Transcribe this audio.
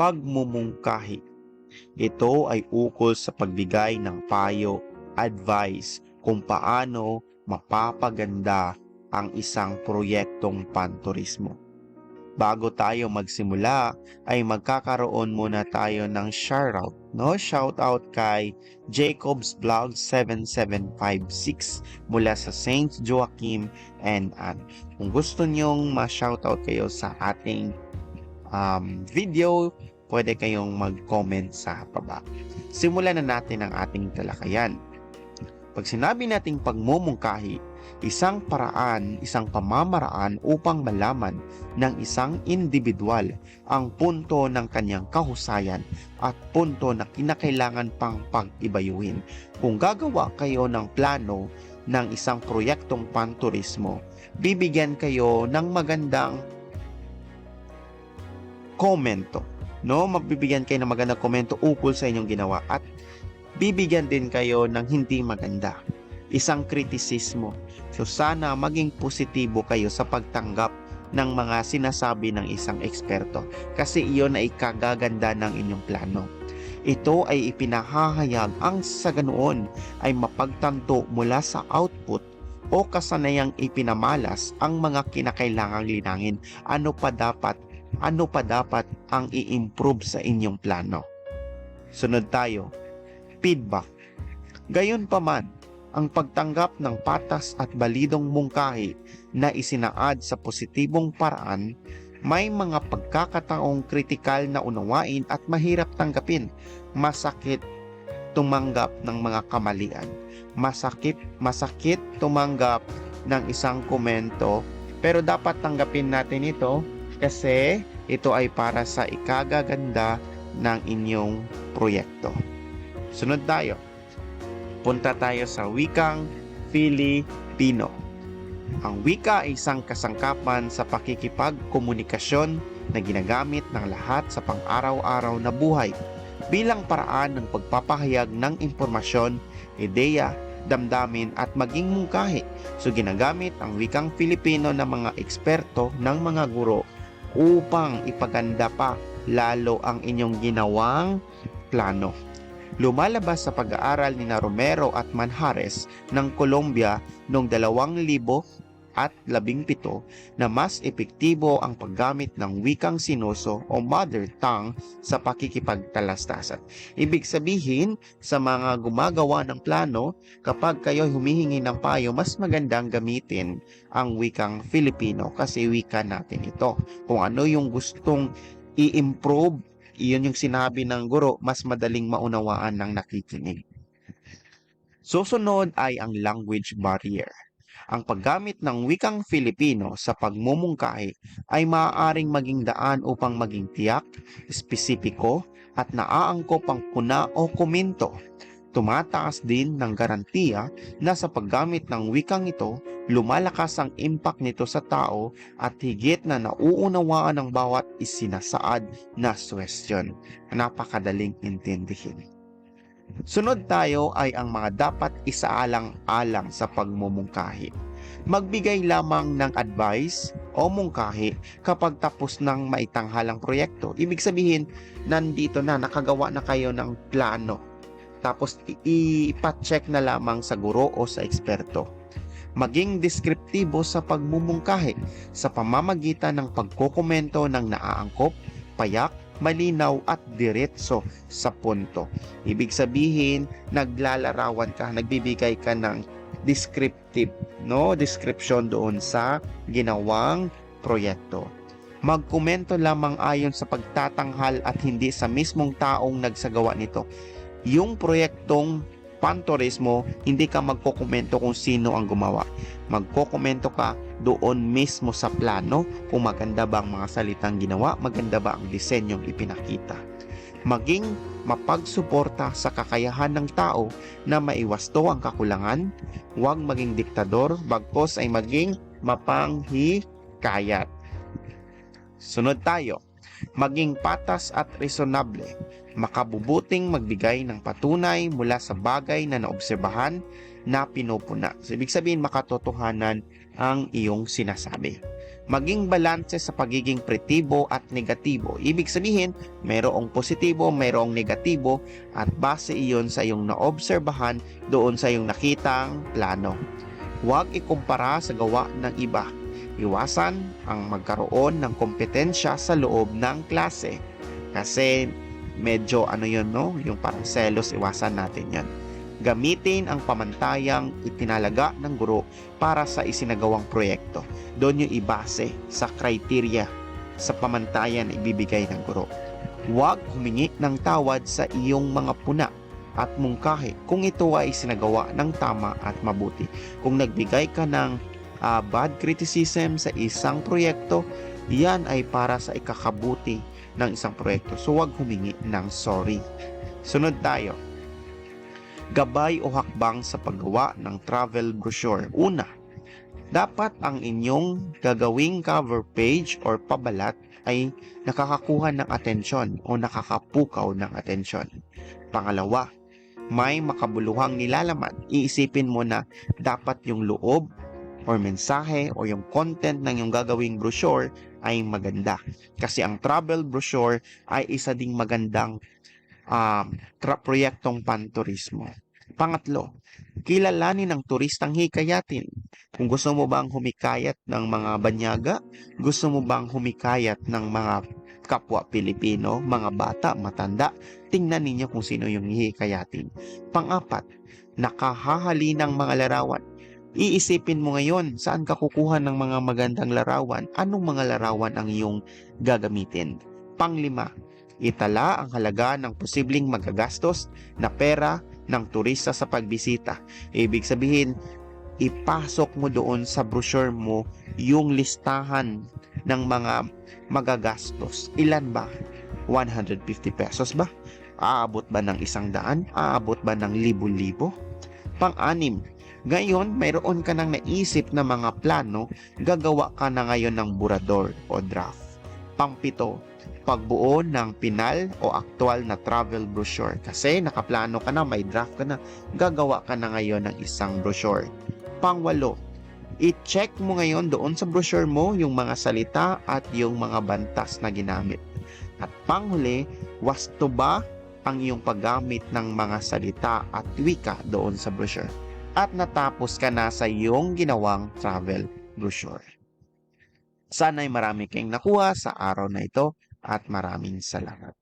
pagmumungkahi. Ito ay ukol sa pagbigay ng payo, advice kung paano mapapaganda ang isang proyektong panturismo. Bago tayo magsimula, ay magkakaroon muna tayo ng shoutout. No? Shoutout kay Jacob's Vlog 7756 mula sa Saint Joachim and Anne. Kung gusto nyong ma-shoutout kayo sa ating um, video, pwede kayong mag-comment sa baba. Simulan na natin ang ating talakayan. Pag sinabi nating pagmumungkahi, isang paraan, isang pamamaraan upang malaman ng isang individual ang punto ng kanyang kahusayan at punto na kinakailangan pang pag-ibayuhin. Kung gagawa kayo ng plano ng isang proyektong panturismo, bibigyan kayo ng magandang komento. No, mabibigyan kayo ng magandang komento ukol sa inyong ginawa at bibigyan din kayo ng hindi maganda. Isang kritisismo. So sana maging positibo kayo sa pagtanggap ng mga sinasabi ng isang eksperto kasi iyon ay kagaganda ng inyong plano. Ito ay ipinahahayag ang sa ganoon ay mapagtanto mula sa output o kasanayang ipinamalas ang mga kinakailangang linangin. Ano pa dapat ano pa dapat ang i-improve sa inyong plano. Sunod tayo, feedback. Gayon pa man, ang pagtanggap ng patas at balidong mungkahi na isinaad sa positibong paraan, may mga pagkakataong kritikal na unawain at mahirap tanggapin. Masakit tumanggap ng mga kamalian. Masakit, masakit tumanggap ng isang komento pero dapat tanggapin natin ito kasi ito ay para sa ikagaganda ng inyong proyekto. Sunod tayo. Punta tayo sa wikang Filipino. Ang wika ay isang kasangkapan sa pakikipagkomunikasyon na ginagamit ng lahat sa pang-araw-araw na buhay bilang paraan ng pagpapahayag ng impormasyon, ideya, damdamin at maging mungkahi. So ginagamit ang wikang Filipino ng mga eksperto ng mga guro upang ipaganda pa lalo ang inyong ginawang plano. Lumalabas sa pag-aaral ni Romero at Manjares ng Colombia noong 2000 at 17 na mas epektibo ang paggamit ng wikang sinuso o mother tongue sa pakikipagtalastasan. Ibig sabihin, sa mga gumagawa ng plano, kapag kayo humihingi ng payo, mas magandang gamitin ang wikang Filipino kasi wika natin ito. Kung ano yung gustong i-improve, iyon yung sinabi ng guro, mas madaling maunawaan ng nakikinig. Susunod ay ang language barrier. Ang paggamit ng wikang Filipino sa pagmumungkahi ay maaaring maging daan upang maging tiyak, espesipiko at naaangkop ang kuna o komento. Tumataas din ng garantiya na sa paggamit ng wikang ito, lumalakas ang impact nito sa tao at higit na nauunawaan ng bawat isinasaad na suwestyon. Napakadaling intindihin. Sunod tayo ay ang mga dapat isaalang-alang sa pagmumungkahi. Magbigay lamang ng advice o mungkahi kapag tapos ng maitanghalang proyekto. Ibig sabihin, nandito na, nakagawa na kayo ng plano. Tapos ipa-check na lamang sa guro o sa eksperto. Maging deskriptibo sa pagmumungkahi sa pamamagitan ng pagkokomento ng naaangkop, payak, malinaw at diretso sa punto. Ibig sabihin, naglalarawan ka, nagbibigay ka ng descriptive, no? Description doon sa ginawang proyekto. Magkomento lamang ayon sa pagtatanghal at hindi sa mismong taong nagsagawa nito. Yung proyektong panturismo, hindi ka magkokomento kung sino ang gumawa. Magkokomento ka doon mismo sa plano kung maganda ba ang mga salitang ginawa, maganda ba ang disenyong ipinakita. Maging mapagsuporta sa kakayahan ng tao na maiwasto ang kakulangan, huwag maging diktador, bagpos ay maging mapanghikayat. Sunod tayo, maging patas at resonable, makabubuting magbigay ng patunay mula sa bagay na naobserbahan na pinupuna. So, ibig sabihin makatotohanan ang iyong sinasabi. Maging balanse sa pagiging pretibo at negatibo. Ibig sabihin, mayroong positibo, mayroong negatibo at base iyon sa iyong naobserbahan doon sa iyong nakitang plano. Huwag ikumpara sa gawa ng iba. Iwasan ang magkaroon ng kompetensya sa loob ng klase. Kasi medyo ano yun no, yung parang selos, iwasan natin yan. Gamitin ang pamantayang itinalaga ng guro para sa isinagawang proyekto. Doon yung ibase sa criteria sa pamantayan na ibibigay ng guro. Huwag humingi ng tawad sa iyong mga puna at mungkahi kung ito ay sinagawa ng tama at mabuti. Kung nagbigay ka ng ah, bad criticism sa isang proyekto, yan ay para sa ikakabuti ng isang proyekto. So huwag humingi ng sorry. Sunod tayo. Gabay o hakbang sa paggawa ng travel brochure. Una, dapat ang inyong gagawing cover page or pabalat ay nakakakuha ng atensyon o nakakapukaw ng atensyon. Pangalawa, may makabuluhang nilalaman. Iisipin mo na dapat yung loob or mensahe o yung content ng yung gagawing brochure ay maganda. Kasi ang travel brochure ay isa ding magandang um, tra- proyektong panturismo. Pangatlo, kilalanin ng turistang hikayatin. Kung gusto mo bang humikayat ng mga banyaga, gusto mo bang humikayat ng mga kapwa Pilipino, mga bata, matanda, tingnan ninyo kung sino yung hihikayatin. Pangapat, nakahahali ng mga larawan. Iisipin mo ngayon, saan ka kukuha ng mga magandang larawan? Anong mga larawan ang iyong gagamitin? Panglima, itala ang halaga ng posibleng magagastos na pera ng turista sa pagbisita. Ibig sabihin, ipasok mo doon sa brochure mo yung listahan ng mga magagastos. Ilan ba? 150 pesos ba? Aabot ba ng isang daan? Aabot ba ng libo-libo? Pang-anim, ngayon mayroon ka nang naisip na mga plano, gagawa ka na ngayon ng burador o draft. Pangpito, pagbuo ng pinal o aktual na travel brochure. Kasi nakaplano ka na, may draft ka na, gagawa ka na ngayon ng isang brochure. Pangwalo, i-check mo ngayon doon sa brochure mo yung mga salita at yung mga bantas na ginamit. At panghuli, wasto ba ang iyong paggamit ng mga salita at wika doon sa brochure? At natapos ka na sa iyong ginawang travel brochure. Sana'y marami kayong nakuha sa araw na ito at maraming salamat.